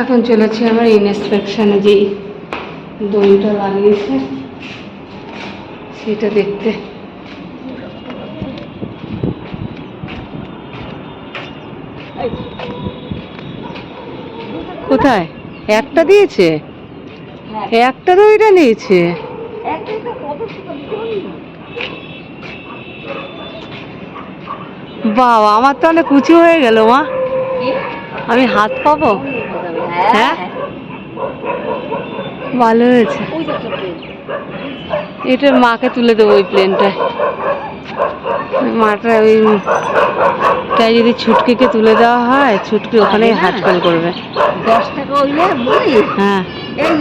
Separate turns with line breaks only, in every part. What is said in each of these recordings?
এখন চলেছে আমার ইনস্পেকশনে যেই দইটা লাগিয়েছে সেটা দেখতে। কোথায়? একটা দিয়েছে? একটা দইটা নিয়েছে? বাবা আমার তো অনেক উঁচু হয়ে গেল মা। আমি হাত পাবো? হ্যাঁ? ভালো হয়েছে। এটা মাকে তুলে দেবো ওই প্লেনটায় মাটা ওই তাই যদি ছুটকিকে তুলে দেওয়া হয় ছুটকি ওখানেই হাট কল করবে।
দশ টাকা হইলে
হ্যাঁ।
এই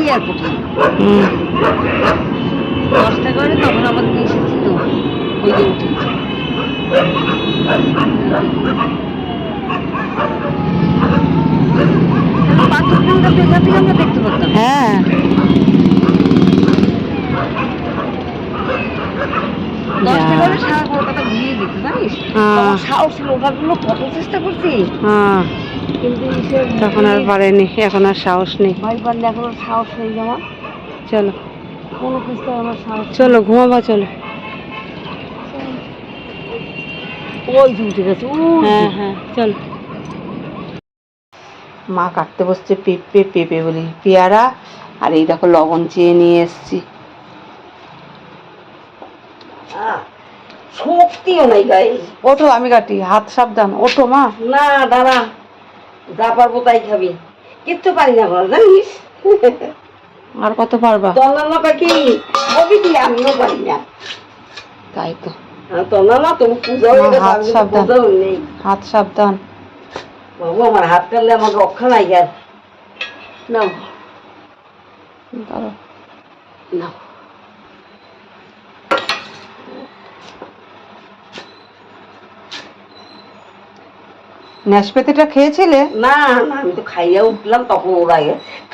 হুম।
দশ টাকা তখন আমাদের এসেছিল ওই যে উঠে।
হ্যাঁ। হ্যাঁ।
তখন
হ্যাঁ। তখন আর পারেনি এখন আর সাহস নেই।
সাহস নেই
চলো। চলো ঘুমাবা চলো।
ওই উঠে গেছে
হ্যাঁ হ্যাঁ চলো। মা কাটতে বসছে পেঁপে পেঁপে বলি পেয়ারা আর এই দেখো লবণ চেয়ে নিয়ে এসছি।
শক্তিও নাই
ওঠো আমি কাটি হাত সাবধান ওঠো মা।
না দাঁড়া যা পারব তাই খাবি। কিচ্ছু পারি না বল জানিস?
আর কত পারবা?
তন্না পাখি কবি কি? আমিও পারি না।
তাই তো।
তন্না না তুমি পূজা
হাত সাবধান। হাত সাবধান।
বাবু আমার হাত কাটলে আমার রক্ষা নাই আর নাও। নাও।
ন্যাসপাতিটা খেয়েছিলে?
না না আমি তো খাইয়া উঠলাম তখন ওরা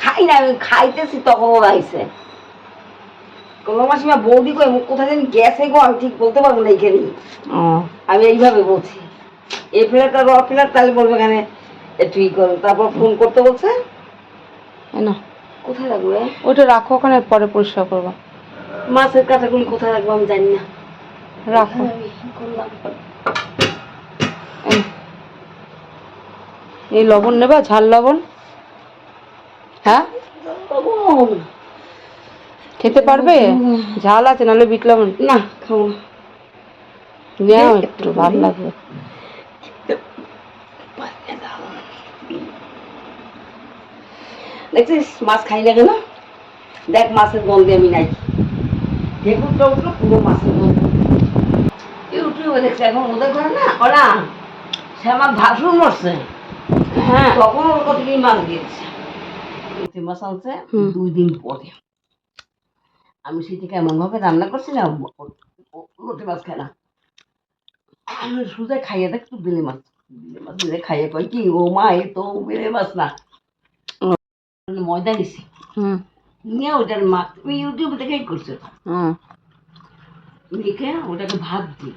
খাই না আমি খাইতেছি তখন ওরা আইসে কোনো মাসিমা বৌদি কই মুখ কোথায় জানি গেছে গো আমি ঠিক বলতে পারব না এইখানে আমি এইভাবে বলছি। এ ফ্ল্যাট আর র ফ্ল্যাট তাহলে বলবে এখানে তারপর ফোন করতে বলছে?
এই
কোথায় রাখব?
ওটা রাখো ওখানে পরে পরিষ্কার করব।
মাছের কাঁটাগুলি কোথায় রাখব আমি জানি না।
রাখো? এই। লবণ নেবা ঝাল লবণ? হ্যাঁ? খেতে পারবে? ঝাল আছে নাহলে বিট লবণ।
না খাব না।
একটু ভালো লাগবে।
দেখছিস মাছ খাই লাগে না? দেখ মাছের গন্ধে আমি নাই। ঢেকুরটা উঠল পুরো মাছের গন্ধ। ইউটিউবে দেখছি এখন ওদের ঘরে না ওরা সে আমার ভাসুর মরছে।
হ্যাঁ।
তখন ওর কত কি মাছ দিয়েছে মাছ আনছে দুই দিন পরে। আমি সেটাকে এমন ভাবে রান্না করছি না লোটে মাছ খায় না। আমি সুজা খাইয়ে দেখ তুই বিলে মাছ বিলে মাছ দিলে খাইয়ে কয় কি ও মা এ তো বিলে মাছ না। ময়দা নিছি
হুম
নিয়ে ওটার মা তুমি ইউটিউবে দেখেই করছ লিখে ওটাকে ভাত দিই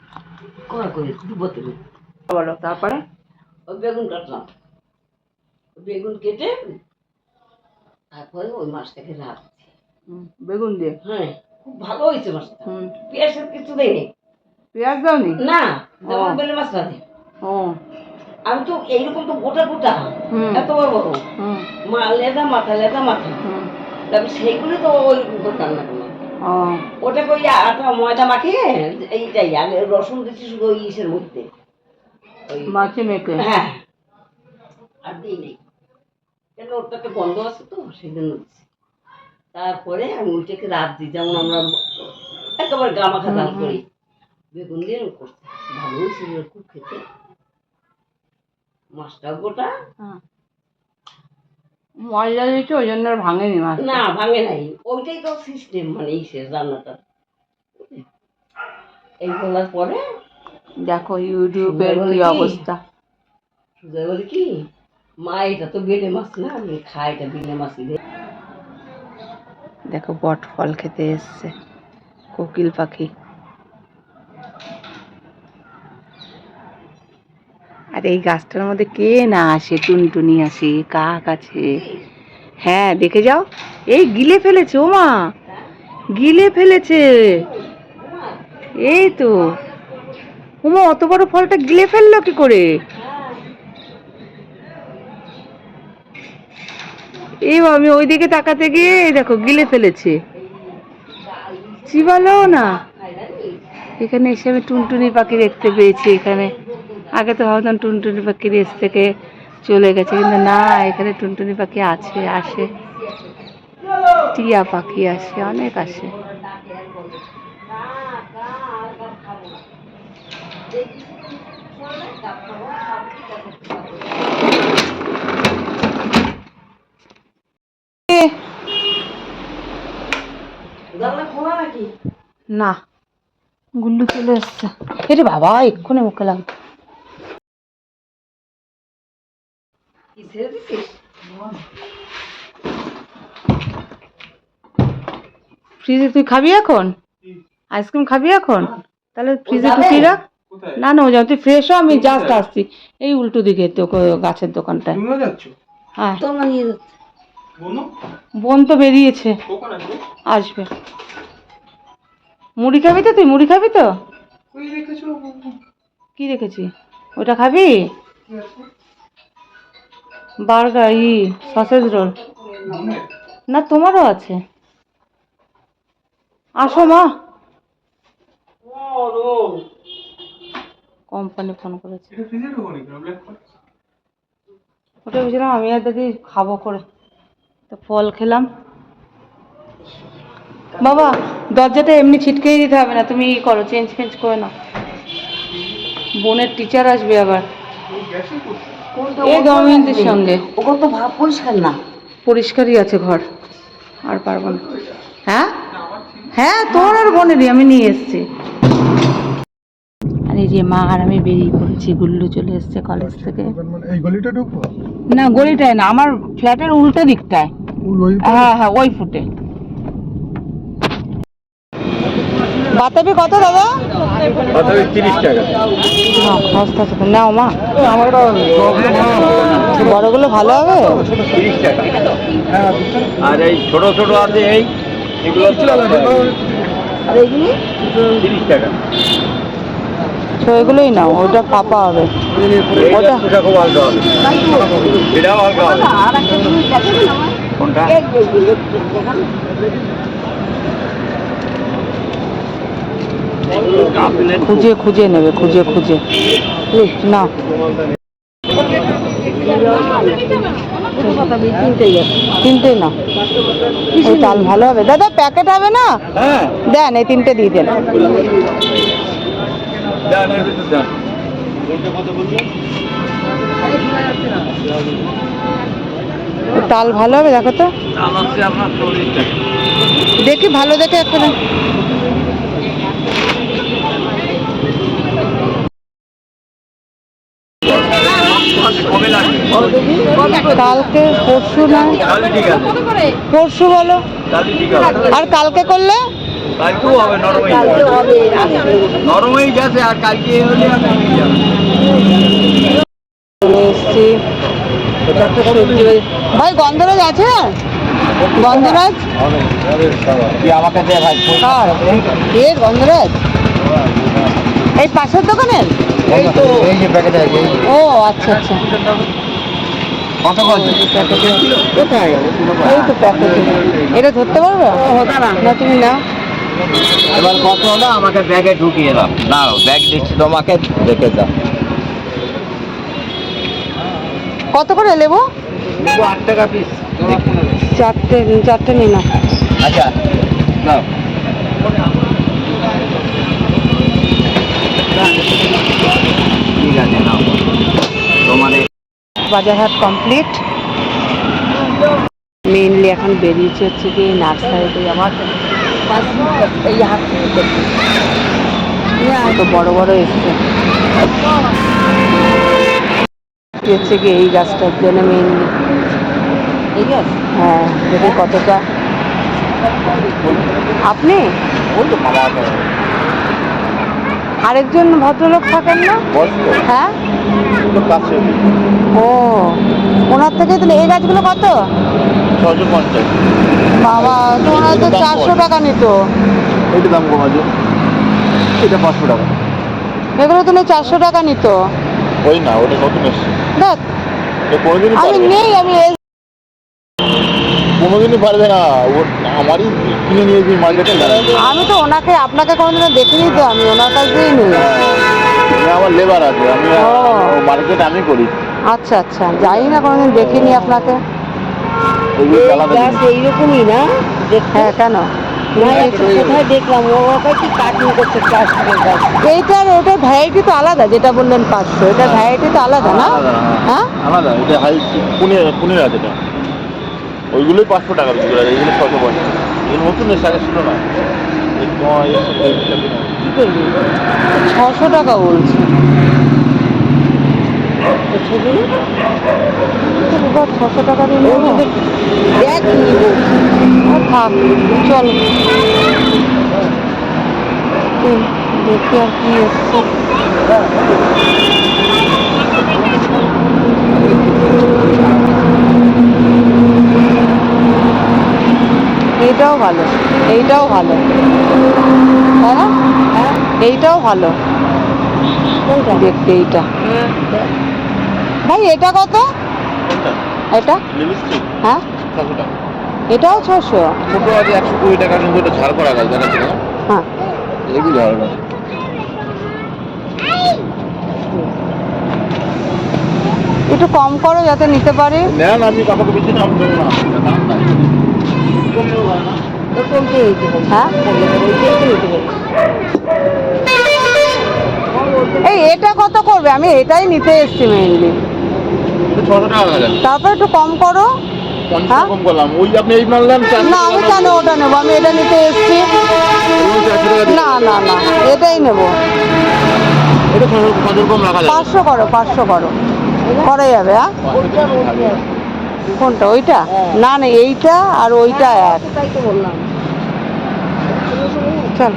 কড়া করে ডুবো তুমি
বলো তারপরে
ওই বেগুন কাটলাম বেগুন কেটে তারপরে ওই মাছটাকে রাখছি
হুম, বেগুন দিয়ে
হ্যাঁ খুব ভালো হয়েছে মাছটা
হুম
পেঁয়াজের কিছু দেয়নি
পেঁয়াজ দাওনি
না যেমন
ও।
বেলে মাছটা দেয়
ও
আমি তো এইরকম তো গোটা গোটা। এত বড় বড়। মা লেদা মাথা লেদা মাথা। তারপর সেইগুলো তো ওই রান্না করলাম। ওটা ওই আটা ময়দা মাখিয়ে এইটাই আগে রসুন দিচ্ছি শুধু ওই ইসের মধ্যে।
মাছে মেখে?
হ্যাঁ। আর দিই নেই। কেন ওর তো গন্ধ আছে তো সেই জন্য দিচ্ছি। তারপরে আমি ওইটাকে রাত দিই যেমন আমরা একেবারে গামাখা ডাল করি। বেগুন দিয়ে আমি করছি। ভালো হয়েছিল খুব খেতে। মাছটা গোটা?
হ্যাঁ। ময়দা দিয়েছে ওই জন্য আর ভাঙেনি মাছ
না ভাঙে নাই। ওইটাই তো সিস্টেম মানে ইসের রান্নাটা। এই বলার পরে?
দেখো ইউটিউবের কি? অবস্থা।
সুজয় বলে কি? মা এটা তো বেলে মাছ না আমি খাই এটা বেলে মাছই
দেখো বট ফল খেতে এসছে কোকিল পাখি। আর এই গাছটার মধ্যে কে না আসে, টুনটুনি আসে, কাক আছে। হ্যাঁ দেখে যাও। এই গিলে ফেলেছে, ও মা! গিলে ফেলেছে। এই তো। উমা, অত বড় ফলটা গিলে ফেলল কি করে? এই আমি ওইদিকে তাকাতে গিয়ে দেখো, গিলে ফেলেছে। চিবালো না? এখানে এসে আমি টুনটুনি পাখি দেখতে পেয়েছি, এখানে আগে তো ভাবতাম টুনটুনি পাখি দেশ থেকে চলে গেছে কিন্তু না এখানে টুনটুনি পাখি আছে আসে। টিয়া পাখি আসে অনেক আসে। না গুল্লু চলে এসছে। এরে বাবা এক্ষুনি মুখে লাগবে।
কি ছেড়ে দিছিস
ফ্রিজে তুই খাবি এখন? আইসক্রিম খাবি এখন? তাহলে ফ্রিজে
যাবে?
রাখ না না ও যাও তুই ফ্রেশ হ আমি জাস্ট আসছি। এই উল্টো দিকে তো গাছের দোকানটায়। হ্যাঁ। বোন? তো বেরিয়েছে।
আসবে
আসবে। মুড়ি খাবি তো তুই? মুড়ি খাবি তো? কি রেখেছি? ওটা খাবি? বার্গার ই সসেজ রোল না তোমারও আছে। আসো মা। কোম্পানি ফোন করেছে। ওটা বুঝলাম আমি আর দাদি খাব করে। তো ফল খেলাম। বাবা দরজাটা এমনি ছিটকেই দিতে হবে না। তুমি ই করো চেঞ্জ ফেঞ্জ করে না বোনের টিচার আসবে আবার। গভর্নমেন্টের সঙ্গে।
ওগুলো তো ভাব পরিষ্কার না।
পরিষ্কারই আছে ঘর। আর পারব না। হ্যাঁ? হ্যাঁ তোর আর বোনেরই আমি নিয়ে এসেছি। আর এই যে মা আর আমি বেরিয়ে পড়েছি গুল্লু চলে এসছে কলেজ থেকে।
মানে এই গলিটা ঢুকবো?
না গলিটায় না আমার ফ্ল্যাটের উল্টো দিকটায়। হ্যাঁ হ্যাঁ ওই ফুটে। বাতাবি কত দাদা?
তিরিশ টাকা।
সস্তা আছে নাও মা। বড়গুলো ভালো হবে?
তিরিশ টাকা। আর এই ছোট ছোট আছে এই এগুলো তিরিশ টাকা।
তো এগুলোই নাও ওটা পাপা হবে। ওটা
খুব হালকা হবে। এটাও হালকা কোনটা
এই যে এইগুলি, দেখান।
খুঁজে খুঁজে নেবে খুঁজে খুঁজে। না।
তিনটেই
না। এই তাল ভালো হবে। দাদা প্যাকেট হবে না?
হ্যাঁ।
দেন এই তিনটে দিয়ে দেন। তাল ভালো হবে দেখো তো। দেখি ভালো দেখে একটা কালকে পরশু না? পরশু বলো। আর কালকে করলে?
কালকেও হবে নরমই।
কালকে হবে। আসবে
নরমই গেছে আর কালকে হলে
এসছি। ভাই গন্ধরাজ আছে? গন্ধরাজ?
কি আমাকে দে ভাই
এ গন্ধরাজ? এই পাশের দোকানের?
এই তো এই যে প্যাকেট আছে এই
ও আচ্ছা আচ্ছা।
কত কত কোথায়?
এটা ধরতে পারবে? না তুমি না
এবার কত হলো? আমাকে ব্যাগে ঢুকিয়ে দাও। না ব্যাগ দিচ্ছি তোমাকে দেখে দাও।
কত করে নেব
আট টাকা পিস
চারটে চারটে নিয়ে নাও।
আচ্ছা নাও ঠিক আছে
বাজারহাট কমপ্লিট মেইনলি এখন বেরিয়েছে হচ্ছে কি নার্সারিতে আমার
এই হাত
তো বড় বড় এসছে। হচ্ছে কি এই গাছটার জন্য মেইনলি
ঠিক আছে
হ্যাঁ দেখি কতটা। আপনি?
ওই তো
আরেকজন ভদ্রলোক থাকেন না? হ্যাঁ? ও ওনার থেকে তাহলে এই গাছগুলো কত? বাবা তো ওনার তো চারশো টাকা নিত।
এইটা দাম কম আছে এটা পাঁচশো টাকা।
এগুলো তো চারশো টাকা নিত।
ওই না ওটা নতুন
দেখ আমি নেই আমি
কোনোদিনই পারবে না। আমারই কিনে নিয়েছি মার্কেটে
আমি তো ওনাকে আপনাকে কোনোদিনও দেখিনি তো আমি ওনার কাছেই নেই।
আমার লেবার আছে আমি
ও।
মার্কেট আমি করি।
আচ্ছা আচ্ছা জানি না কোনোদিন দেখিনি আপনাকে।
এইরকমই না?
হ্যাঁ কেন?
এটা
এইটার ওটার ভ্যারাইটি তো আলাদা যেটা বললেন পাঁচশো এটার ভ্যারাইটি তো আলাদা না? হ্যাঁ
আলাদা এটা হাই পুনের আছে এটা ওইগুলোই পাঁচশো টাকা বিক্রি করে এইগুলো ছশো পঞ্চাশ। এগুলো নতুন এসে আগে ছিল না।
ছশো টাকা বলছে। ছশো টাকা? দিয়ে
দেখ নিবো।
থাক চল। দেখি আর কি এসছে। এইটাও ভালো এইটাও ভালো। তাই না
হ্যাঁ
এইটাও ভালো। দেখতে এইটা।
হ্যাঁ
ভাই এটা কত? এটা? হ্যাঁ? এটাও ছশো?
ছোটো আছে একশো কুড়ি টাকা কিন্তু এটা ঝাড় করা গাছ দেখাচ্ছে না
হ্যাঁ।
এগুলো ঝাড় গাছ
একটু কম করো যাতে নিতে পারি।
নেন আপনি কাপড় বেশি দাম দেবো না। দাম নাই
এই এটা কত করবে? আমি এটাই নিতে এসছি মেইনলি তারপর একটু কম করো। হ্যাঁ?
কম করলাম। ওই আপনি এই
না আমি কেন ওটা নেব। আমি এটা নিতে এসছি। না না না এটাই নেব। পাঁচশো করো পাঁচশো করো। করা যাবে হ্যাঁ? কোনটা? ওইটা? না না এইটা আর ওইটা এক।
তো বললাম।
চল।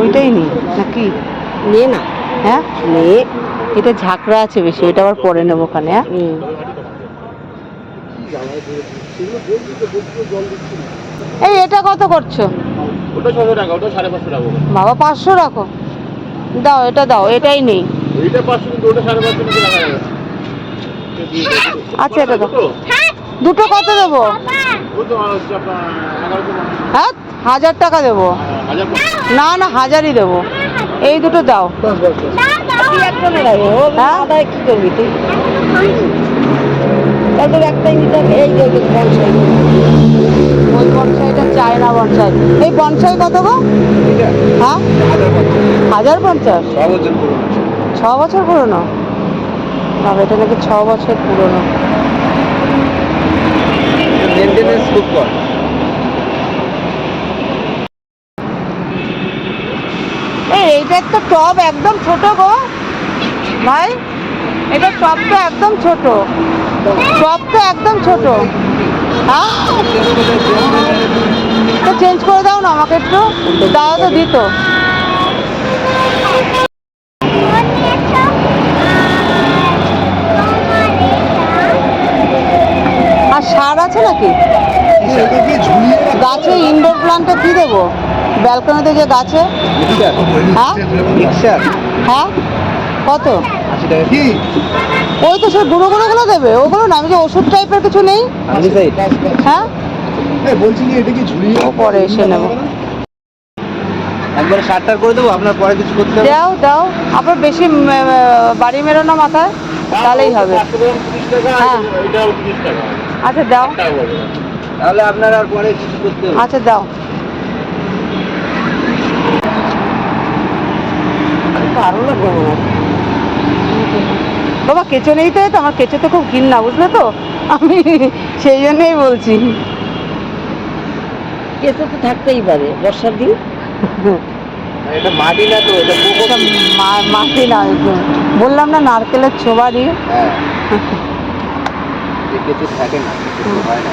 ওইটাই নি নাকি
নে না।
হ্যাঁ?
নে
এটা ঝাঁকড়া আছে বেশি ওইটা আবার পরে নেব ওখানে হ্যাঁ? এই এটা কত করছ?
ওটা ছশো টাকা ওটা সাড়ে পাঁচশো টাকা
বাবা পাঁচশো রাখো। দাও এটা দাও এটাই নেই।
এইটা পাঁচশো কিন্তু ওটা সাড়ে পাঁচশো যাবে
আচ্ছা এটা দাও।
দুটো?
কত দেবো। হ্যাঁ হাজার টাকা দেবো। না না হাজারই দেবো। এই দুটো দাও। হ্যাঁ? চায় না বনসাই। এই বনসাই কত গো? হ্যাঁ? হাজার পঞ্চাশ।
ছ বছর পুরনো।
বাবা এটা নাকি ছ বছর পুরনো।
মেনটেনেন্স খুব কম।
এইটার তো টব একদম ছোট গো। ভাই এটা টব তো একদম ছোট। টব তো একদম ছোট। হ্যাঁ? তো চেঞ্জ করে দাও না আমাকে একটু। দাও তো দিত আর আছে নাকি? গাছে ইনডোর প্লান্টে কি দেবো? ব্যালকনিতে যে গাছে? হ্যাঁ? হ্যাঁ? কত? ওই তো সে গুঁড়ো গুঁড়োগুলো দেবে। ওগুলো না আমি যে ওষুধ টাইপের কিছু নেই? হ্যাঁ?
বলছি এটা কি ঝুলিয়ে
পরে এসে নেব।
একবারে সারটার করে দেবো আপনার পরে কিছু করতে হবে।
দাও বেশি বাড়ি মেরো না মাথায় তাহলেই হবে। হ্যাঁ। আচ্ছা দাও।
তাহলে আপনার আর পরে কিছু করতে হবে।
আচ্ছা দাও।
ভালো লাগবে
বাবা কেঁচো নেই তো তো আমার কেঁচোতে খুব ঘিন্না বুঝলে তো? আমি সেই জন্যই বলছি।
কেঁচো তো থাকতেই পারে বর্ষার দিন।
এটা মাটি না তো এটা
মা- মাটি না বললাম না নারকেলের ছোবারি
হ্যাঁ। এ কিছু থাকে না কিছু হয় না।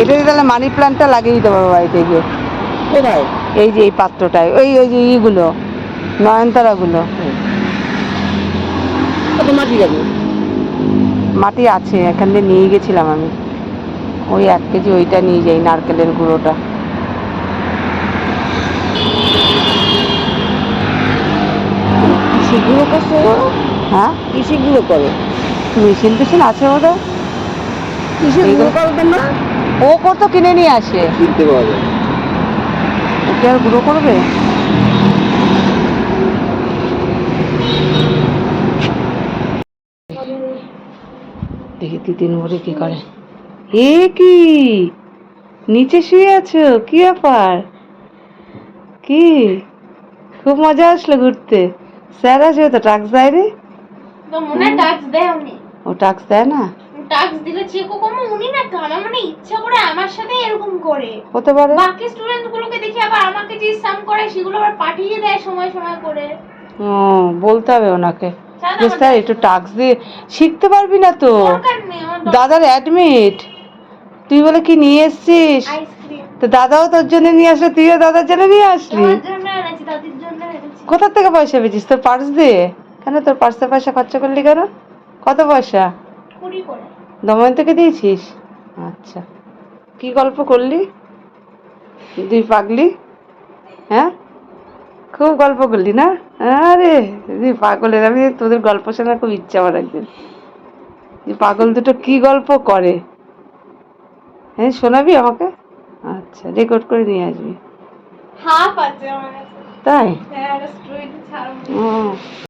এটা তাহলে মানি প্ল্যান্টটা লাগিয়ে দিতে পারব বাড়িতে গিয়ে।
কোথায়?
এই যে এই পাত্রটায় ওই ওই যে ইগুলো নয়নতারাগুলো।
মাটি যাবে?
মাটি আছে এখান দিয়ে নিয়ে গেছিলাম আমি। ওই এক কেজি ওইটা নিয়ে যাই নারকেলের গুঁড়োটা
কৃষিগুলো করছে
হ্যাঁ?
কৃষিগুলো করে?
মেশিন টেশিন আছে ওদের।
কৃষিগুলো করবেন না?
ও কত কিনে নিয়ে আসে?
কিনতে পাওয়া যায়।
ওকে আর গুঁড়ো করবে? দেখি তিতিন ভরে কি করে। এ কি? নিচে শুয়ে আছো? কি ব্যাপার? কি? খুব মজা আসলো ঘুরতে। স্যার আসবে তো টাক্স দেয় রে।
তো মনে টাক্স দেয় উনি।
ও টাক্স দেয় না?
টাক্স দিলে চেকও কম উনি না আমার মনে ইচ্ছা করে আমার সাথে এরকম করে।
হতে পারে।
বাকি স্টুডেন্ট গুলোকে দেখি আবার আমাকে যে সাম করে সেগুলো আবার পাঠিয়ে দেয় সময় সময় করে।
ও বলতে হবে ওনাকে। স্যার একটু টাক্স দিয়ে শিখতে পারবি না তো। দাদার অ্যাডমিট তুই বলে কি নিয়ে এসছিস? তো দাদাও তোর জন্য নিয়ে আসলো তুইও দাদার জন্য নিয়ে আসলি?
তোমার জন্য এনেছি দাদির জন্য এনেছি।
কোথা থেকে পয়সা পেয়েছিস? তোর পার্স দিয়ে? কেন তোর পার্সে পয়সা খরচা করলি কেন? কত পয়সা? দমন থেকে দিয়েছিস? আচ্ছা। কি গল্প করলি? দুই পাগলি? হ্যাঁ? খুব গল্প করলি না? আরে তুই পাগলের আমি তোদের গল্প শোনার খুব ইচ্ছা আমার একদিন। পাগল দুটো কি গল্প করে? হ্যাঁ শোনাবি আমাকে? আচ্ছা রেকর্ড করে নিয়ে আসবি। তাই?